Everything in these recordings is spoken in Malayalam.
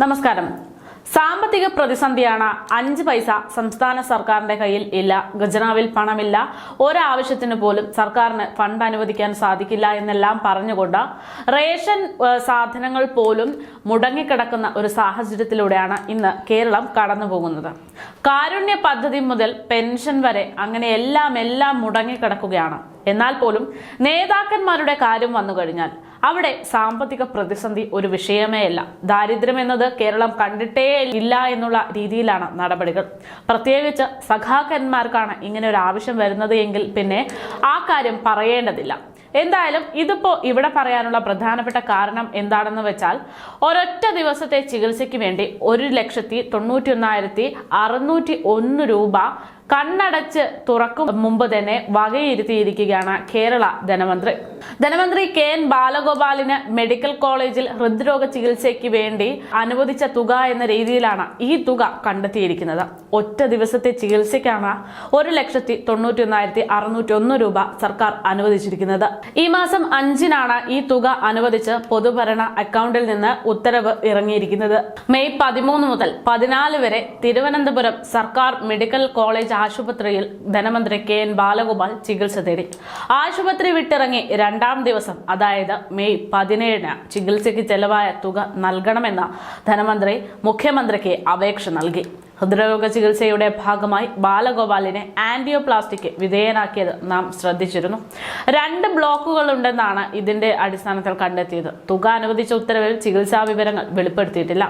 നമസ്കാരം. സാമ്പത്തിക പ്രതിസന്ധിയാണ് അഞ്ച് പൈസ സംസ്ഥാന സർക്കാരിന്റെ കയ്യിൽ ഇല്ല. ഖജനാവിൽ പണമില്ല. ഒരാവശ്യത്തിന് പോലും സർക്കാരിന് ഫണ്ട് അനുവദിക്കാൻ സാധിക്കില്ല എന്നെല്ലാം പറഞ്ഞുകൊണ്ട് റേഷൻ സാധനങ്ങൾ പോലും മുടങ്ങിക്കിടക്കുന്ന ഒരു സാഹചര്യത്തിലൂടെയാണ് ഇന്ന് കേരളം കടന്നു പോകുന്നത് കാരുണ്യ പദ്ധതി മുതൽ പെൻഷൻ വരെ അങ്ങനെ എല്ലാം എല്ലാം മുടങ്ങിക്കിടക്കുകയാണ്. എന്നാൽ പോലും നേതാക്കന്മാരുടെ കാര്യം വന്നു കഴിഞ്ഞാൽ അവിടെ സാമ്പത്തിക പ്രതിസന്ധി ഒരു വിഷയമേ അല്ല. ദാരിദ്ര്യം എന്നത് കേരളം കണ്ടിട്ടേ ഇല്ല എന്നുള്ള രീതിയിലാണ് നടപടികൾ. പ്രത്യേകിച്ച് സഖാക്കന്മാർക്കാണ് ഇങ്ങനെ ഒരു ആവശ്യം വരുന്നത് എങ്കിൽ പിന്നെ ആ കാര്യം പറയേണ്ടതില്ല. എന്തായാലും ഇതിപ്പോ ഇവിടെ പറയാനുള്ള പ്രധാനപ്പെട്ട കാരണം എന്താണെന്ന് വെച്ചാൽ ഒരൊറ്റ ദിവസത്തെ ചികിത്സയ്ക്ക് വേണ്ടി ഒരു ലക്ഷത്തി തൊണ്ണൂറ്റി ഒന്നായിരത്തി അറുന്നൂറ്റി ഒന്ന് രൂപ കണ്ണടച്ച് തുറക്കും മുമ്പ് തന്നെ വകയിരുത്തിയിരിക്കുകയാണ് കേരള ധനമന്ത്രി. ധനമന്ത്രി കെ എൻ ബാലഗോപാലിന് മെഡിക്കൽ കോളേജിൽ ഹൃദ്രോഗ ചികിത്സയ്ക്ക് വേണ്ടി അനുവദിച്ച തുക എന്ന രീതിയിലാണ് ഈ തുക കണ്ടെത്തിയിരിക്കുന്നത്. ഒറ്റ ദിവസത്തെ ചികിത്സയ്ക്കാണ് ഒരു ലക്ഷത്തി തൊണ്ണൂറ്റി ഒന്നായിരത്തി അറുന്നൂറ്റി ഒന്ന് രൂപ സർക്കാർ അനുവദിച്ചിരിക്കുന്നത്. ഈ മാസം അഞ്ചിനാണ് ഈ തുക അനുവദിച്ച് പൊതുഭരണ അക്കൗണ്ടിൽ നിന്ന് ഉത്തരവ് ഇറങ്ങിയിരിക്കുന്നത്. മെയ് പതിമൂന്ന് മുതൽ പതിനാല് വരെ തിരുവനന്തപുരം സർക്കാർ മെഡിക്കൽ കോളേജ് ആശുപത്രിയിൽ ധനമന്ത്രി കെ എൻ ബാലഗോപാൽ ചികിത്സ തേടി. ആശുപത്രി വിട്ടിറങ്ങി രണ്ടാം ദിവസം അതായത് മെയ് പതിനേഴിന് ചികിത്സയ്ക്ക് ചെലവായ തുക നൽകണമെന്ന ധനമന്ത്രി മുഖ്യമന്ത്രിക്ക് അപേക്ഷ നൽകി. ഹൃദ്രോഗ ചികിത്സയുടെ ഭാഗമായി ബാലഗോപാലിനെ ആന്റിയോപ്ലാസ്റ്റിക് വിധേയനാക്കിയത് നാം ശ്രദ്ധിച്ചിരുന്നു. രണ്ട് ബ്ലോക്കുകൾ ഉണ്ടെന്നാണ് ഇതിന്റെ അടിസ്ഥാനത്തിൽ കണ്ടെത്തിയത്. തുക അനുവദിച്ച ഉത്തരവിൽ ചികിത്സാ വിവരങ്ങൾ വെളിപ്പെടുത്തിയിട്ടില്ല.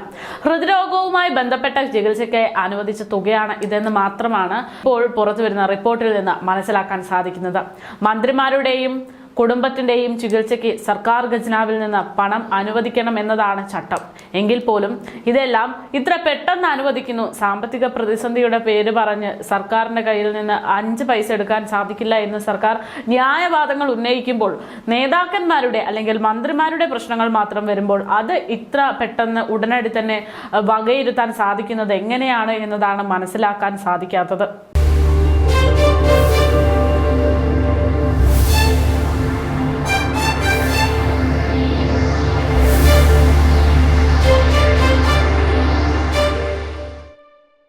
ഹൃദ്രോഗവുമായി ബന്ധപ്പെട്ട ചികിത്സയ്ക്ക് അനുവദിച്ച തുകയാണ് ഇതെന്ന് മാത്രമാണ് ഇപ്പോൾ പുറത്തുവരുന്ന റിപ്പോർട്ടിൽ നിന്ന് മനസ്സിലാക്കാൻ സാധിക്കുന്നത്. മന്ത്രിമാരുടെയും കുടുംബത്തിന്റെയും ചികിത്സയ്ക്ക് സർക്കാർ ഖജനാവിൽ നിന്ന് പണം അനുവദിക്കണം എന്നതാണ് ചട്ടം. എങ്കിൽ പോലും ഇതെല്ലാം ഇത്ര പെട്ടെന്ന് അനുവദിക്കുന്നു. സാമ്പത്തിക പ്രതിസന്ധിയുടെ പേര് പറഞ്ഞ് സർക്കാരിന്റെ കയ്യിൽ നിന്ന് അഞ്ച് പൈസ എടുക്കാൻ സാധിക്കില്ല എന്ന് സർക്കാർ ന്യായവാദങ്ങൾ ഉന്നയിക്കുമ്പോൾ നേതാക്കന്മാരുടെ അല്ലെങ്കിൽ മന്ത്രിമാരുടെ പ്രശ്നങ്ങൾ മാത്രം വരുമ്പോൾ അത് ഇത്ര പെട്ടെന്ന് ഉടനടി തന്നെ വകയിരുത്താൻ സാധിക്കുന്നത് എങ്ങനെയാണ് എന്നതാണ് മനസ്സിലാക്കാൻ സാധിക്കാത്തത്.